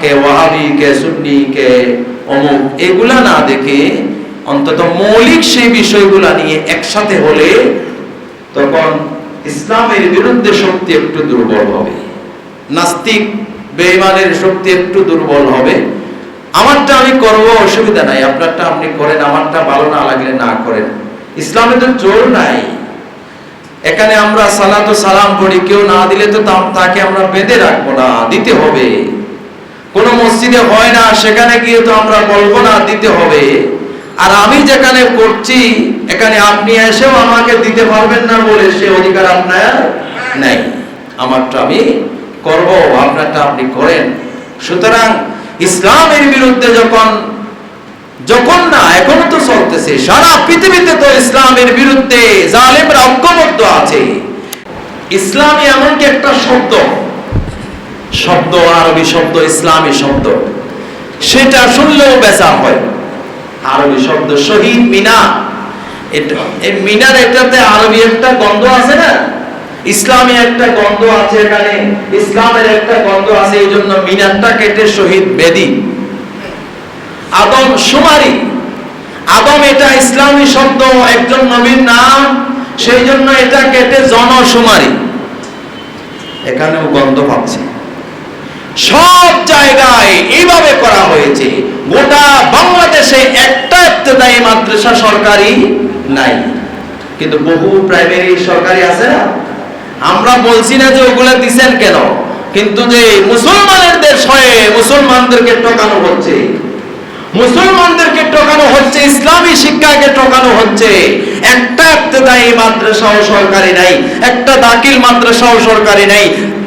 কে ইসলামের শক্তি একটু দুর্বল হবে। আমারটা আমি করব, অসুবিধা নাই, আপনারটা আপনি করেন, আমারটা ভালো না লাগলে না করেন। ইসলামে তো জোর নাই। এখানে আমরা সালাত সালাম করি কেউ না দিলে তো তাকে আমরা বেঁধে রাখব না, দিতে হবে। কোন মসজিদে হয় না, সেখানে গিয়ে তো আমরা বলব না দিতে হবে। আর আমি যেখানে করছি, এখানে আপনি এসেও আমাকে দিতে পারবেন না বলে সে অধিকার আপনার নাই। আমারটা আমি করব, আপনারটা আপনি করেন। সুতরাং ইসলামের বিরুদ্ধে যখন যখন না, এখনও তো চলতেছে। সারা পৃথিবীতে তো ইসলামের বিরুদ্ধে জালেমরা ঐক্যবদ্ধ আছে। ইসলামী এমনকি একটা শব্দ শব্দ আরবি শব্দ, ইসলামী শব্দ। সেটা শুনলেও বেচা হয়। আরবি শব্দ শহীদ মিনা। মিনার এটাতে আরবি একটা গন্ধ আছে না? একটা গন্ধ আছে এখানে। ইসলামের একটা গন্ধ আছে, এই জন্য মিনারটা কেটে শহীদ বেদি। আদম সুমারি। আদম এটা ইসলামী শব্দ, একজন নবীর নাম, সেই জন্য এটা কেটে জনশুমারি এখানেও গন্ধ পাচ্ছে। সব জায়গায় এইভাবে করা হয়েছে। গোটা বাংলাদেশে একটা ইবতেদায়ী মাদ্রাসা সরকারি নাই। কিন্তু বহু প্রাইমারি সরকারি আছে না? আমরা বলছি না যে ওগুলা দিছেন কেন? কিন্তু যে মুসলমানের দেশ হয়ে মুসলমানদেরকে ঠকানো হচ্ছে। মুসলমানদেরকে ঠকানো হচ্ছে, ইসলামী শিক্ষাকে ঠকানো হচ্ছে। একটা ইবতেদায়ী মাদ্রাসাও সরকারি নাই, একটা দাখিল মাদ্রাসাও সরকারি নাই।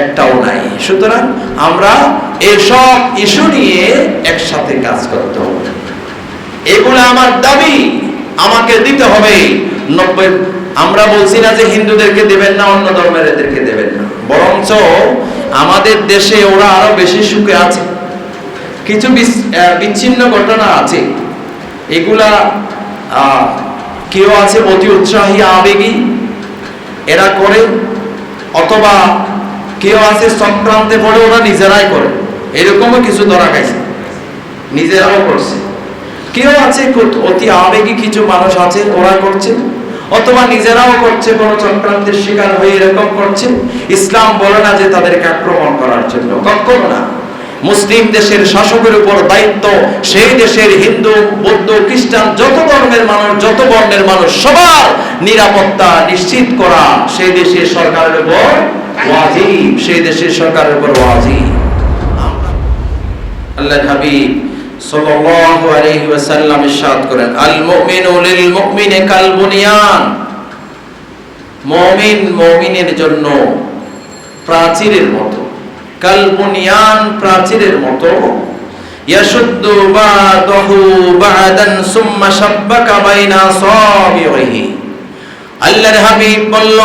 একটাও নাই। সুতরাং আমরা এসব ইস্যু নিয়ে একসাথে কাজ করতে হবে। এগুলো আমার দাবি, আমাকে দিতে হবে। নব্বই, আমরা বলছি না যে হিন্দুদেরকে দেবেন না, অন্য ধর্মের এদেরকে দেবেন না। বরঞ্চ আমাদের দেশে ওরা আরও বেশি সুখে আছে। কিছু বিচ্ছিন্ন ঘটনা আছে। এগুলা কেউ আছে অতি উৎসাহী আবেগী। এরা করে, অথবা কেউ আছে সংক্রান্তে পড়ে ওরা নিজেরাই করে। এরকমও কিছু ধরা গেছে নিজেরাও করছে। কেউ আছে অতি আবেগী কিছু মানুষ আছে, ওরা করছে। অথবা নিজেরাও করছে, কোন চক্রান্তের শিকার হয়ে এরকম করছে। ইসলাম বলে না যে তাদেরকে আক্রমণ করার জন্য। কখনো না। মুসলিম দেশের শাসকের উপর দায়িত্ব, সেই দেশের হিন্দু, বৌদ্ধ, খ্রিস্টান, যত ধর্মের মানুষ, যত বর্ণের মানুষ, সবার নিরাপত্তা নিশ্চিত করা সেই দেশের সরকারের উপর ওয়াজিব, সেই দেশের সরকারের উপর ওয়াজিব। আল্লাহর হাবিব সাল্লাল্লাহু আলাইহি ওয়াসাল্লাম ইরশাদ করেন আল মুমিনু লিল মুমিনি কাল বুনিয়ান মুমিন মুমিনের জন্য প্রাচীরের মতো কাল বুনিয়ান প্রাচীরের মতো, ইয়াশুদ্দু বাদাহু বাদান সুম্মা শাব্বাকা বাইনা সাবিহি আল্লাহর হাবিব বলল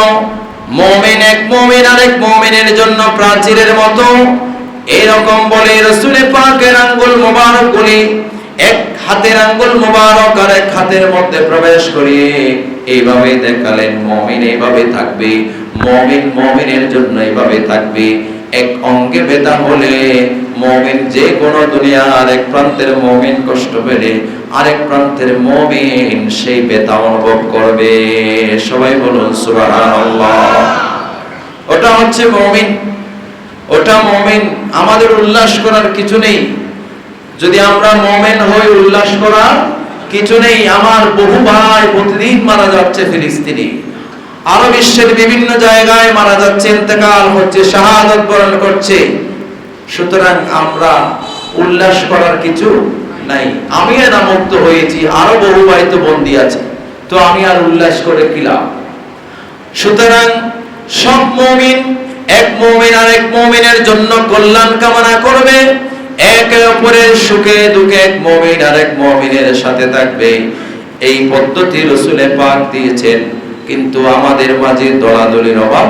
মুমিন এক মুমিন আরেক মুমিনের জন্য প্রাচীরের মতো। এরকম বলে রসুলে পাকের আঙ্গুল মোবারক গুলি এক হাতের আঙ্গুল মোবারক আর এক হাতের মধ্যে প্রবেশ করিয়ে এইভাবে দেখালেন মমিন, এইভাবে থাকবে। মমিন মমিনের জন্য এইভাবে থাকবে। এক অঙ্গে বেদা হলে মমিন যে কোনো দুনিয়ার এক প্রান্তের মমিন কষ্ট পেলে আরেক প্রান্তের মমিন সেই বেতা অনুভব করবে। সবাই বলুন ওটা হচ্ছে মমিন। ওটা মমিন। আমাদের উল্লাস করার কিছু নেই। যদি আমরা মমেন হই, উল্লাস করার কিছু নেই। আমার বহু ভাই প্রতিদিন মারা যাচ্ছে ফিলিস্তিনি। আরও বিশ্বের বিভিন্ন জায়গায় মারা যাচ্ছে, ইন্তেকাল হচ্ছে, শাহাদত বরণ করছে। সুতরাং আমরা উল্লাস করার কিছু নাই। আমি না মুক্ত হয়েছি, আরও বহু ভাই তো বন্দী আছে। তো আমি আর উল্লাস করে কি সুতরাং সব মুমিন, এক মুমিন আর এক মুমিনের জন্য কল্যাণ কামনা করবে। একে অপরের সুখে দুঃখে এক মমিন আর এক মমিনের সাথে থাকবে। এই পদ্ধতি রসুলে পাক দিয়েছেন, কিন্তু আমাদের মাঝে দলাদলির অভাব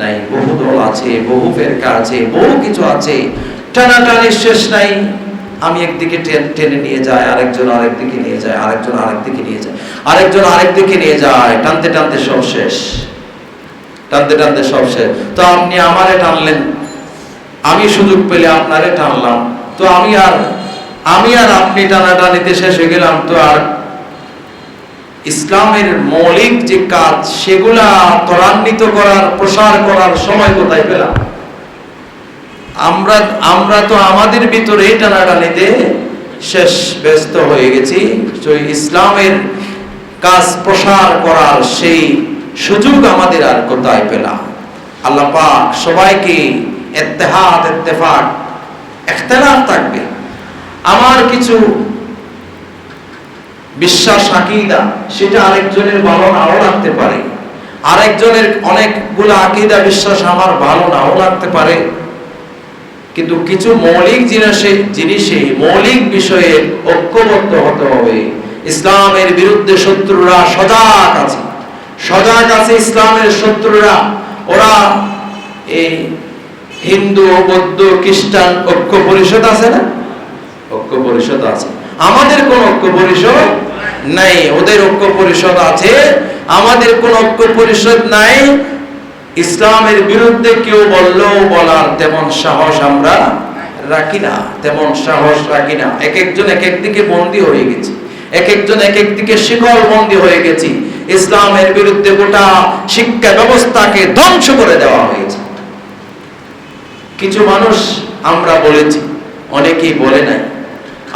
নাই। বহু দল আছে, বহু ফেরকা আছে, বহু কিছু আছে। টানাটানি শেষ নাই। আমি একদিকে টেনে নিয়ে যাই আরেকজন আরেক দিকে নিয়ে যায়, আরেকজন আরেক দিকে নিয়ে যায়, আরেকজন আরেক দিকে নিয়ে যায়, টানতে টানতে সব শেষ। টানতে টানতে সব শেষ। তো আপনি আমারে টানলেন, আমি সুযোগ পেলে আপনারে টানলাম। তো আমি আর আমি আর আপনি টানাটানিতে শেষ হয়ে গেলাম। তো আর ইসলামের মৌলিক যে কাজ, সেগুলা ত্বরান্বিত করার, প্রসার করার সময় কোথায় পেলাম? আমরা আমরা তো আমাদের ভিতরে টানাটানিতে শেষ ব্যস্ত হয়ে গেছি। ইসলামের কাজ প্রসার করার সেই সুযোগ আমাদের আর কোথায় পেলাম? আল্লাহ পাক সবাইকে ইত্তেহাদ, ইত্তেফাক, ইখতিলাফ থাকবে। আমার কিছু বিশ্বাস, আকিদা, সেটা আরেকজনের ভালো নাও লাগতে পারে। আরেকজনের অনেকগুলো আকিদা, বিশ্বাস আমার ভালো নাও লাগতে পারে। কিন্তু কিছু মৌলিক জিনিসে জিনিসে মৌলিক বিষয়ে ঐক্যবদ্ধ হতে হবে। ইসলামের বিরুদ্ধে শত্রুরা সজাগ আছে। সজাগ আছে ইসলামের শত্রুরা। ওরা এই হিন্দু, বৌদ্ধ, খ্রিস্টান ঐক্য পরিষদ আছে না? ঐক্য পরিষদ আছে। আমাদের কোন ঐক্য পরিষদ নাই। ওদের ঐক্য পরিষদ আছে। আমাদের কোন ঐক্য পরিষদ নাই। ইসলামের বিরুদ্ধে কেউ বললেও বলার তেমন সাহস আমরা রাখি না, তেমন সাহস রাখি না। এক একজন এক একদিকে বন্দী হয়ে গেছে। এক একজন এক একদিকে শিকল বন্দী হয়ে গেছি। ইসলামের বিরুদ্ধে গোটা শিক্ষা ব্যবস্থাকে ধ্বংস করে দেওয়া হয়েছে। কিছু মানুষ আমরা বলেছি, অনেকেই বলে নাই।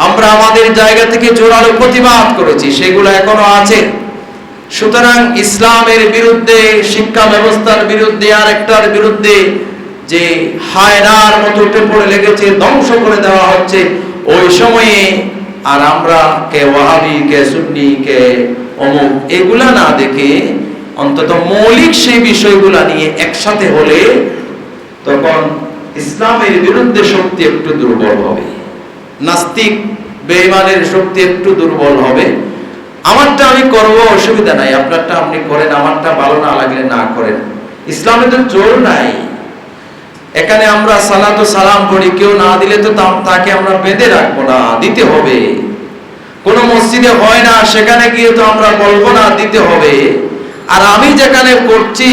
আমরা আমাদের জায়গা থেকে জোরালো প্রতিবাদ করেছি, সেগুলো এখনও আছে। সুতরাং ইসলামের বিরুদ্ধে, শিক্ষা ব্যবস্থার বিরুদ্ধে আর একটার বিরুদ্ধে যে হায়নার মতো উঠে পড়ে লেগেছে, ধ্বংস করে দেওয়া হচ্ছে, ওই সময়ে আর আমরা কে ওয়াহাবি, কে সুন্নি, কে অমুক, এগুলা না দেখে অন্তত মৌলিক সেই বিষয়গুলা নিয়ে একসাথে হলে তখন ইসলামের বিরুদ্ধে শক্তি একটু দুর্বল হবে। নাস্তিক, বেঈমানের শক্তি একটু দুর্বল হবে। আমারটা আমি করব, অসুবিধা নাই। আপনারটা আপনি করেন, আমারটা ভালো না লাগলে না করেন। ইসলামে তো জোর নাই। এখানে আমরা সালাত সালাম করি, কেউ না দিলে তো তাকে আমরা বেঁধে রাখব না, দিতে হবে। কোন মসজিদে হয় না, সেখানে গিয়ে তো আমরা বলব না, দিতে হবে। আর আমি যেখানে করছি,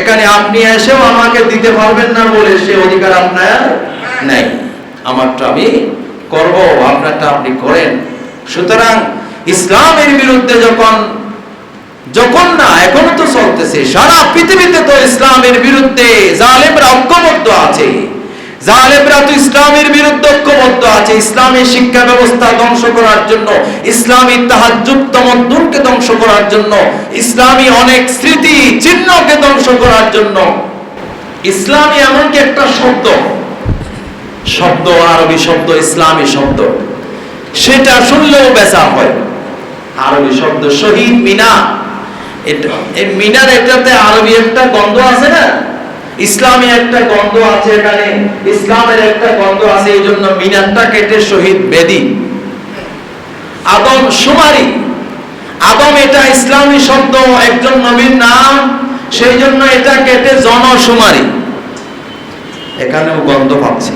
এখানে আপনি এসেও আমাকে দিতে পারবেন না বলে সে অধিকার আপনার নেই। আমারটা আমি করব, আপনারটা আপনি করেন। সুতরাং ইসলামের বিরুদ্ধে যখন যখন না, এখনও তো চলতেছে, সারা পৃথিবীতে তো ইসলামের বিরুদ্ধে জালেমরা ঐক্যবদ্ধ আছে। জালেমরা তো ইসলামের বিরুদ্ধে ঐক্যবদ্ধ আছে, ইসলামী শিক্ষা ব্যবস্থা ধ্বংস করার জন্য, ইসলামী তাহাজ্জুদ তমদ্দুনকে ধ্বংস করার জন্য, ইসলামী অনেক স্মৃতি চিহ্নকে ধ্বংস করার জন্য। ইসলামী এমনকি একটা শব্দ? শব্দ, আরবি শব্দ, ইসলামী শব্দ। সেটা শুনলেও বেচা হয়। আরবি শব্দ শহীদ মিনা। মিনার এটাতে আরবি একটা গন্ধ আছে না? ইসলামী একটা গন্ধ আছে এখানে। ইসলামের একটা গন্ধ আছে, এই জন্য মিনারটা কেটে শহীদ বেদি। আদম সুমারি। আদম এটা ইসলামী শব্দ, একজন নবীর নাম, সেই জন্য এটা কেটে জনসুমারি। এখানেও গন্ধ পাচ্ছে।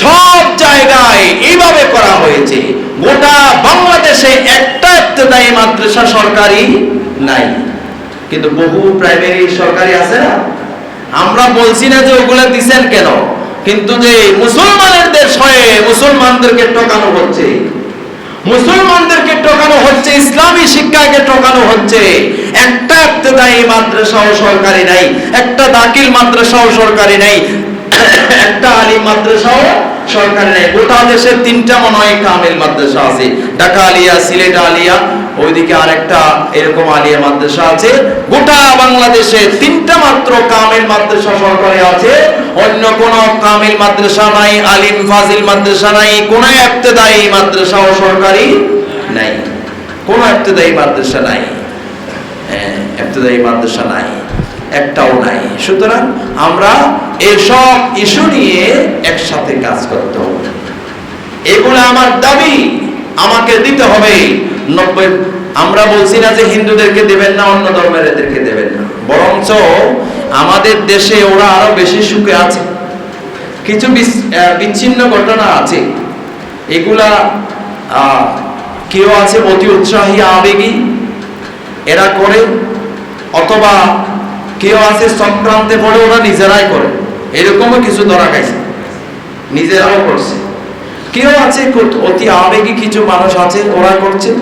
সব জায়গায় এইভাবে করা হয়েছে। গোটা বাংলাদেশে একটা ইবতেদায়ী মাদ্রাসা সরকারি নাই। কিন্তু বহু প্রাইমারি সরকারি আছে না? আমরা বলছি না যে ওগুলা দিছেন কেন? কিন্তু যে মুসলমানের দেশ হয়ে মুসলমানদেরকে ঠকানো হচ্ছে। মুসলমানদেরকে ঠকানো হচ্ছে, ইসলামী শিক্ষাকে ঠকানো হচ্ছে। একটা ইবতেদায়ী মাদ্রাসাও সরকারি নাই, একটা দাখিল মাদ্রাসাও সরকারি নাই, একটা আলিম মাদ্রাসাও সরকারি নাই। গোটা দেশে তিনটা মনে হয় কামিল মাদ্রাসা আছে। ঢাকা আলিয়া সিলেট আলিয়া ওইদিকে আরেকটা এরকম আলিয়া মাদ্রাসা আছে। গোটা বাংলাদেশে তিনটা মাত্র কামিল মাদ্রাসা সরকারি আছে। অন্য কোন কামিল মাদ্রাসা নাই আলিম ফাজিল মাদ্রাসা নাই কোন ইবতেদায়ী মাদ্রাসাও সরকারি নাই। কোন ইবতেদায়ী মাদ্রাসা নাই। হ্যাঁ, ইবতেদায়ী মাদ্রাসা নাই। একটাও নাই। সুতরাং আমরা এসব ইস্যু নিয়ে একসাথে কাজ করতে হবে। এগুলো আমার দাবি, আমাকে দিতে হবে। নব্বই, আমরা বলছি না যে হিন্দুদেরকে দেবেন না, অন্য ধর্মের এদেরকে দেবেন না। বরঞ্চ আমাদের দেশে ওরা আরও বেশি সুখে আছে। কিছু বিচ্ছিন্ন ঘটনা আছে। এগুলা কেউ আছে অতি উৎসাহী, আবেগী। এরা করে অথবা কেউ আছে সংক্রান্তে পড়ে, ওরা নিজেরাই করে। এরকমও কিছু ধরা খাইছে। নিজেরাও করছে। কেউ আছে অতি আবেগী কিছু মানুষ আছে, ওরা করছে।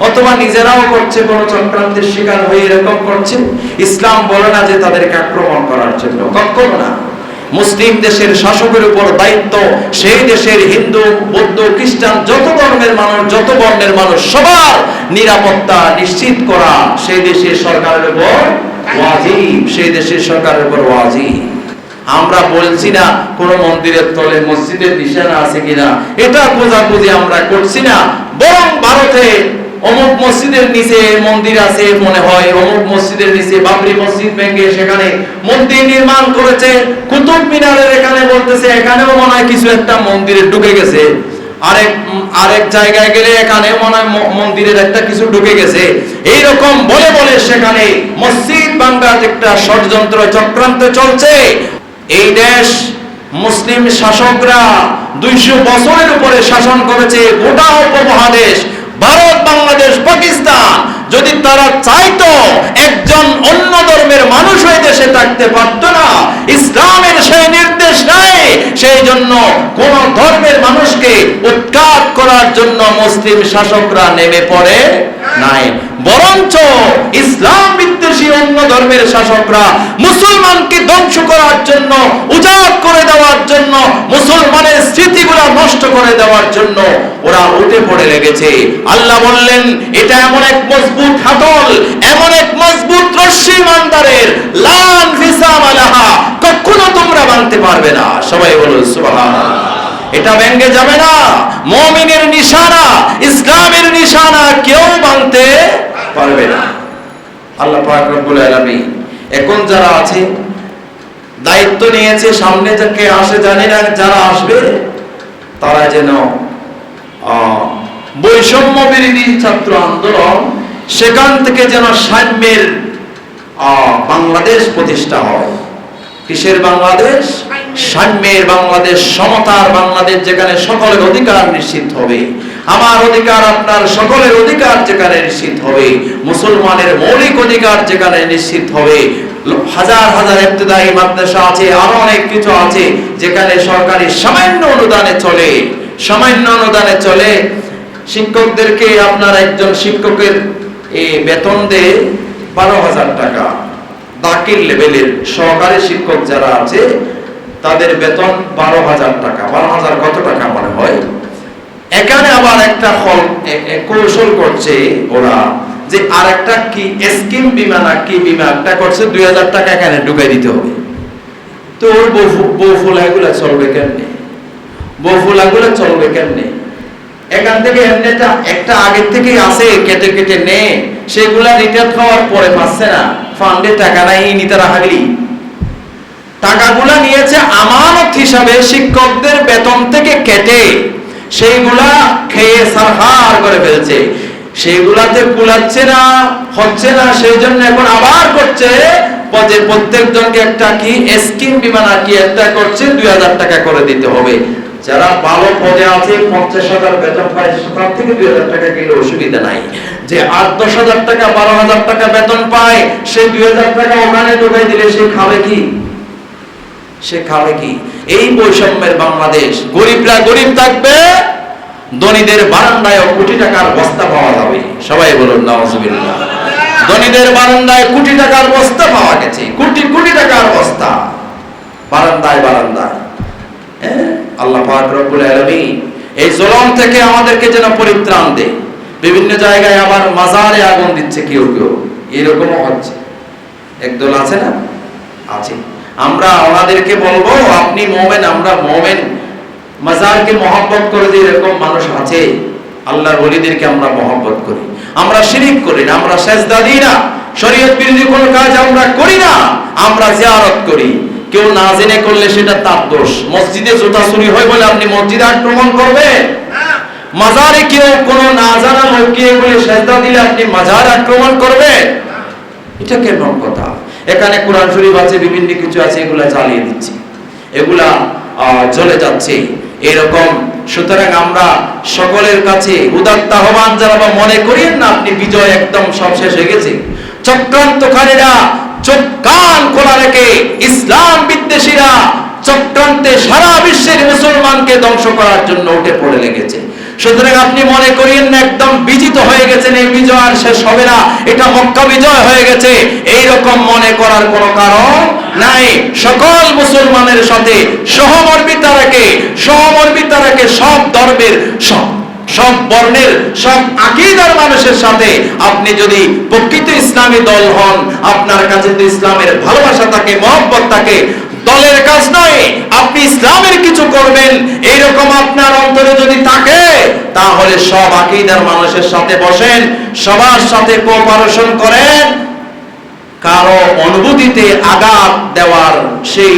অথবা নিজেরাও করছে, কোন চক্রান্তের শিকার হয়ে এরকম করছে। ইসলাম বলে না যে তাদেরকে আক্রমণ করার জন্য। কখনো না। মুসলিম দেশের শাসকের উপর দায়িত্ব, সেই দেশের হিন্দু, বৌদ্ধ, খ্রিস্টান, যত ধর্মের মানুষ, যত বর্ণের মানুষ, সবার নিরাপত্তা নিশ্চিত করা সেই দেশের সরকারের উপর সেই দেশের সরকারের উপর আমরা বলছি না কোন মন্দিরের তলে মসজিদের নিশানা আছে কিনা, এটা খোঁজাখুঁজি আমরা করছি না। বরং ভারতে অমুক মসজিদের নিচে মন্দির আছে মনে হয়, অমুক মসজিদের নিচে বাবরি মসজিদ ভেঙে সেখানে মন্দির নির্মাণ করেছে। কুতুব মিনারের এখানে বলতেছে, এখানেও মনে হয় কিছু একটা মন্দিরে ঢুকে গেছে। আরেক আরেক জায়গায় গেলে এখানে মনে হয় মন্দিরের একটা কিছু ঢুকে গেছে। এই রকম বলে বলে সেখানে মসজিদ বাংলার একটা ষড়যন্ত্র, চক্রান্ত চলছে। এই দেশ মুসলিম শাসকরা দুইশো বছরের উপরে শাসন করেছে গোটা উপমহাদেশ, ভারত, বাংলাদেশ, পাকিস্তান। যদি তারা চাইতো একজন অন্য ধর্মের মানুষ হয়ে দেশে থাকতে পারত না, ইসলামের সেই নির্দেশ নাই, সেই জন্য কোন ধর্মের মানুষকে উৎখাত করার জন্য মুসলিম শাসকরা নেমে পড়ে নাই। বরঞ্চ ইসলাম বিদ্বেষী অন্য ধর্মের শাসকরা মুসলমানকে ধ্বংস করার জন্য, উজাড় করে দেওয়ার জন্য, মুসলমানের স্মৃতিগুলো নষ্ট করে দেওয়ার জন্য ওরা উঠে পড়ে লেগেছে। আল্লাহ বললেন, এটা এমন এক মজবুত হাতল, এমন এক মজবুত রশ্মি ইমানদারের লান ফিসাম আলাহা, কখনো তোমরা মানতে পারবে না। সবাই বলো সুবহানাল্লাহ। এটা ভেঙ্গে যাবে না। মমিনের নিশানা, ইসলামের নিশানা কেউ মানতে পারবে না আল্লাহ রব্বুল আলামিন। এখন যারা আছে, দায়িত্ব নিয়েছে, সামনে যাকে আসে জানি না যারা আসবে, তারা যেন বৈষম্য বিরোধী ছাত্র আন্দোলন সেখান থেকে যেন সাম্যের বাংলাদেশ প্রতিষ্ঠা হয়। কিসের বাংলাদেশ? সাম্যের বাংলাদেশ, সমতার বাংলাদেশ যেখানে সকলের অধিকার নিশ্চিত হবে। আমার অধিকার আপনার সকলের অধিকার যেখানে নিশ্চিত হবে, মুসলমানের মৌলিক অধিকার যেখানে নিশ্চিত হবে। হাজার হাজার ইবতদায়ী মাদ্রাসা আছে, আরও অনেক কিছু আছে যেখানে সরকারি সামান্য অনুদানে চলে, সামান্য অনুদানে চলে। শিক্ষকদেরকে আপনার একজন শিক্ষকের বেতন দেয় বারো হাজার টাকা। দাখিল লেভেলের সহকারী শিক্ষক যারা আছে, তাদের বেতন বারো হাজার টাকা। বারো হাজার কত টাকা মনে হয়? এখানে আবার একটা কৌশল করছে ওরা যে আর একটা কি, স্কিম বিমা না কি বিমা, একটা করছে, দুই হাজার টাকা এখানে ঢুকাই দিতে হবে। তো ওর বউ বউ ফুলাগুলো চলবে কেমনে? বউ ফুলাগুলো চলবে কেমনে? এখান থেকে এমনিটা একটা আগের থেকে আছে, কেটে কেটে নে, সেগুলা রিটার্ন খাওয়ার পরে পাচ্ছে না। ফান্ডে টাকা নাই, নিতে রাখালি। টাকাগুলা নিয়েছে আমানত হিসাবে শিক্ষকদের বেতন থেকে কেটে। সেইগুলা খেয়ে সারহার করে ফেলছে। সেইগুলাতে কুলাচ্ছে না, হচ্ছে না সেই জন্য এখন আবার করছে। পদে প্রত্যেক জনকে একটা কি স্কিম কি একটা করছে, দুই হাজার টাকা করে দিতে হবে। যারা ভালো পদে আছে, পঞ্চাশ হাজার বেতন পায়, তার থেকে দুই হাজার টাকা অসুবিধা নাই। যে আট, দশ হাজার টাকা, বারো হাজার টাকা বেতন পায়, সে দুই হাজার টাকা ওখানে ঢোকাই দিলে সে খাবে কি? সে খাবে কি? এই বৈষম্যের বাংলাদেশ, গরিবরা গরিব থাকবে, ধনীদের বারান্দায় কোটি টাকার বস্তা পাওয়া যাবে। সবাই বলুন নাউজুবিল্লাহ ধনীদের বারান্দায় কোটি টাকার বস্তা পাওয়া গেছে, কোটি কোটি টাকার বস্তা। বারান্দায় বারান্দায়। হ্যাঁ? আল্লাহ পাক রব্বুল আলামিন এই জুলুম থেকে আমাদেরকে যেন পরিত্রাণ দে বিভিন্ন জায়গায় আবার মাজারে আগুন দিচ্ছে কেউ কেউ। এরকমও হচ্ছে। একদল আছে না? আছে। আমরা ওনাদেরকে বলব, আপনি মোমেন, আমরা মোমেন। মাজারকে মহব্বত করে যে এরকম মানুষ আছে, আল্লাহর ওলিদেরকে আমরা মহব্বত করি। আমরা শিরিক করি না, আমরা সেজদা দিই না। শরীয়ত বিরোধী কোনো কাজ আমরা করি না, আমরা জিয়ারত করি। কেউ না জেনে করলে সেটা তার দোষ। মসজিদে জুতা চুরি হয় বলে আপনি মসজিদে আক্রমণ করবে মাজারে কেউ কোনো না জানা লোক গিয়ে বলে সেজদা দিলে আপনি মাজার আক্রমণ করবেন। এটা কেমন কথা? এখানে কোরআন শরীফ আছে, বিভিন্ন কিছু আছে, এগুলা চালিয়ে দিচ্ছি। এগুলা চলে যাচ্ছে। এরকম, সুতরাং আমরা সকলের কাছে উদাত্ত আহ্বান জানাব, মনে করিয়েন না আপনি বিজয় একদম সব শেষ হয়ে গেছে। চক্রান্তকারীরা, চোখ, কান খোলা রেখে ইসলাম বিদ্বেষীরা চক্রান্তে সারা বিশ্বের মুসলমানকে ধ্বংস করার জন্য উঠে পড়ে লেগেছে। সুতরাং আপনি মনে করিয়েন না, একদম বিজিত হয়ে গেছেন, এই বিজয় আর শেষ হবে না। এটা মক্কা বিজয় হয়ে গেছে। এই রকম মনে করার কোনো কারণ নাই। সকল মুসলমানের সাথে সহমর্মিতা রেখে সহমর্মিতা রেখে সব ধর্মের, সব সব বর্ণের, সব আকিদার মানুষের সাথে আপনি যদি প্রকৃত ইসলামী দল হন, আপনার কাছে তো ইসলামের ভালোবাসা থাকে, মহব্বত থাকে দলের কাজ নয়, আপনি ইসলামের কিছু করবেন, এইরকম আপনার অন্তরে যদি থাকে, তাহলে সব আকিদার মানুষের সাথে বসেন, সবার সাথে কোঅপারেশন করেন। কারও অনুভূতিতে আঘাত দেওয়ার সেই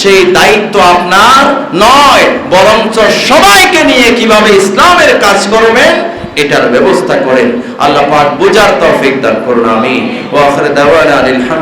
সেই দায়িত্ব আপনার নয়, বরঞ্চ সবাইকে নিয়ে কীভাবে ইসলামের কাজ করবেন, এটার ব্যবস্থা করেন। আল্লাহ পাক বুঝার তৌফিক দান করুন আমি ওয়া আখির দাওয়ানা আলহামদুলিল্লাহ